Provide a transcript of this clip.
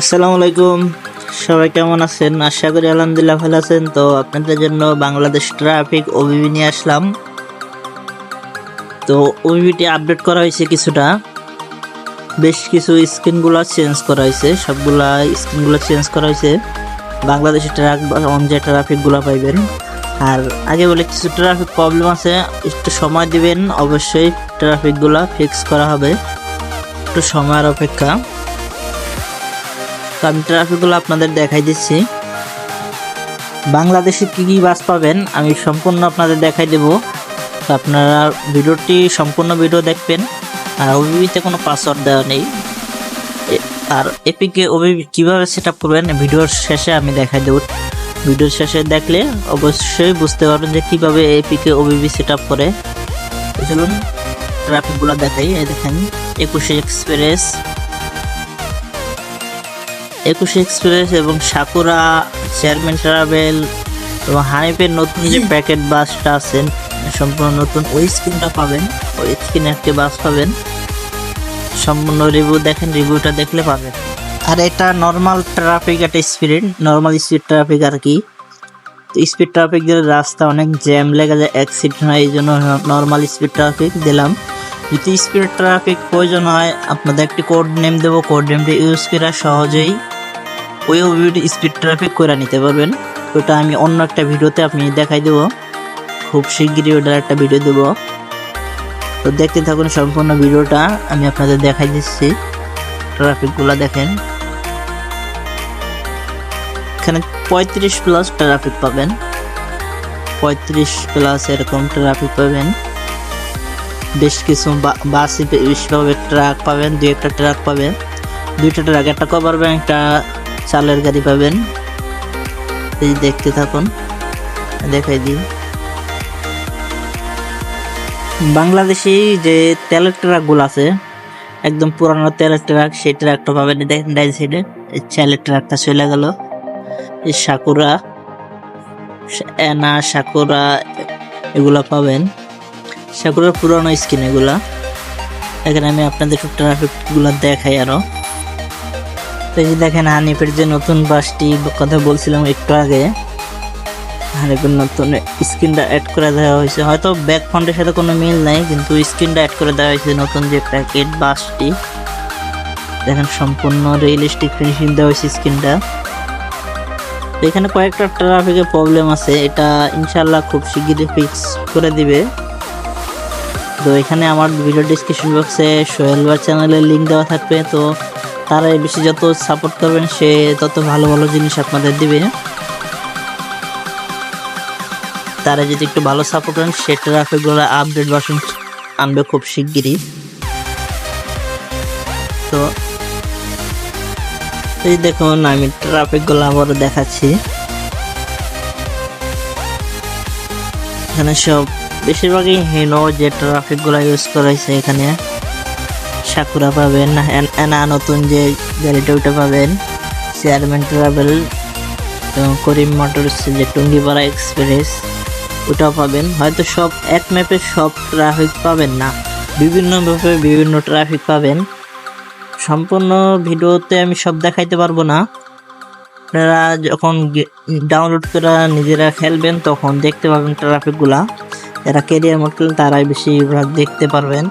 আসসালামু আলাইকুম। সবাই কেমন আছেন? আশা করি আলহামদুলিল্লাহ ভালো আছেন। তো আপনাদের জন্য বাংলাদেশ ট্রাফিক ওবিবি নিয়ে আসলাম। তো ওবিবিটি আপডেট করা হয়েছে কিছুটা। বেশ কিছু স্ক্রিনগুলো চেঞ্জ করা হয়েছে। সবগুলা স্ক্রিনগুলো চেঞ্জ করা হয়েছে। বাংলাদেশের ট্রাক অন যে ট্রাফিকগুলো পাইবেন। আর আগে বলে কিছু ট্রাফিক প্রবলেম আছে, একটু সময় দিবেন। অবশ্যই ট্রাফিকগুলো ফিক্স করা হবে। একটু সময়ের অপেক্ষা। তো আমি ট্রাফিকগুলো আপনাদের দেখাই দিচ্ছি। বাংলাদেশে কী কী বাস পাবেন, আমি সম্পূর্ণ আপনাদের দেখাই দেব। তো আপনারা ভিডিওটি সম্পূর্ণ ভিডিও দেখবেন, আর ওবিবিতে কোনো পাসওয়ার্ড দেওয়া নেই। আর এপিকে ওবিবি কীভাবে সেট আপ করবেন, ভিডিওর শেষে আমি দেখাই দেব। ভিডিওর শেষে দেখলে অবশ্যই বুঝতে পারবেন যে কীভাবে এপিকে ওবিবি সেট আপ করে চলুন ট্রাফিকগুলো দেখাই দেখেন, একুশে এক্সপ্রেস একুশে এক্সপ্রেস এবং সাকুরা চেয়ারম্যান ট্রাভেল এবং হানিফের নতুন যে প্যাকেট বাসটা আছেন সম্পূর্ণ নতুন ওই স্ক্রিনটা পাবেন ওই স্ক্রিনে একটি বাস পাবেন। সম্পূর্ণ রিভিউ দেখেন রিভিউটা দেখলে পাবেন। আর এটা নর্মাল ট্রাফিক একটা স্পিড নর্মাল স্পিড ট্রাফিক আর কি। স্পিড ট্রাফিক দিলে রাস্তা অনেক জ্যাম লেগে যায় অ্যাক্সিডেন্ট হয় এই জন্য নর্মাল স্পিড ট্রাফিক দিলাম। যদি স্পিড ট্রাফিক প্রয়োজন হয় আপনাদের একটি কোড নেম দেবো কোড নেমটা ইউজ করে সহজেই ওই ভিডিও স্পিড ট্রাফিক করে নিতে পারবেন। ওটা আমি অন্য একটা ভিডিওতে আপনি দেখাই দেবো। খুব শিগগিরই ওটার একটা ভিডিও দেবো। তো দেখতে থাকুন সম্পূর্ণ ভিডিওটা। আমি আপনাদের দেখাই দিচ্ছি ট্রাফিকগুলো দেখেন। এখানে পঁয়ত্রিশ প্লাস ট্রাফিক পাবেন। পঁয়ত্রিশ প্লাস এরকম ট্রাফিক পাবেন। বেশ কিছু বাসে বেশ পাবে ট্রাক পাবেন, দুই একটা ট্রাক পাবেন। দুইটা ট্রাক একটা কভার ব্যাংক একটা চালের গাড়ি পাবেন। এই দেখতে থাকুন, দেখাই দিই। বাংলাদেশি যে তেলের ট্রাকগুলো আছে, একদম পুরানো তেলের ট্রাক, সেই ট্রাকটা পাবেন দেখেন ডাইন সাইডে। চালের ট্রাকটা চলে গেল। এই সাকুরা, এনা, সাকুরা, এগুলা পাবেন। সাকুরার পুরানো স্কিন এগুলা। এখানে আমি আপনাদের ট্রাফিকগুলো দেখাই আরও। তো এই দেখেন হানিফের যে নতুন বাসটি কথা বলছিলাম একটু আগে। হানিফের নতুন স্ক্রিনটা অ্যাড করে দেওয়া হয়েছে। হয়তো ব্যাক ফ্রন্টের সাথে কোনো মিল নাই, কিন্তু স্ক্রিনটা অ্যাড করে দেওয়া হয়েছে নতুন যে প্যাকেট বাসটি। দেখেন সম্পূর্ণ রিয়েলিস্টিক ফিনিশিং দেওয়া হয়েছে স্ক্রিনটা। তো এখানে কয়েকটা ট্রাফিকের প্রবলেম আছে। এটা ইনশাল্লাহ খুব শিগগিরই ফিক্স করে দিবে। তো এখানে আমার ভিডিও ডিসক্রিপশন বক্সে সোহেল বার চ্যানেলের লিঙ্ক দেওয়া থাকবে। তো তারা বেশি যত সাপোর্ট করবেন, সে তত ভালো ভালো জিনিস আপনাদের দিবে। তারা যদি একটু ভালো সাপোর্ট করেন, সে ট্রাফিকগুলো আপডেট ভার্সন আনবে খুব শিগগিরই। তো, এই দেখুন, আমি ট্রাফিকগুলো আবারও দেখাচ্ছি। এখানে সব, বেশিরভাগই হেনো যে ট্রাফিকগুলো ইউজ করা হয়েছে এখানে। সাকুরা পাবেন, এনা নতুন যে গাড়িটা ওটা পাবেন, চেয়ারম্যান ট্রাভেল করিম মোটরস যে টুঙ্গিপাড়া এক্সপ্রেস, ওটাও পাবেন। হয়তো সব এক ম্যাপে সব ট্রাফিক পাবেন না, বিভিন্ন ম্যাপে বিভিন্ন ট্রাফিক পাবেন। সম্পূর্ণ ভিডিওতে আমি সব দেখাইতে পারব না। আপনারা যখন ডাউনলোড করে নিজেরা খেলবেন, তখন দেখতে পাবেন ট্রাফিকগুলা যারা কেরিয়ার মোড খেলেন তারাই বেশিরভাগ দেখতে পারবেন।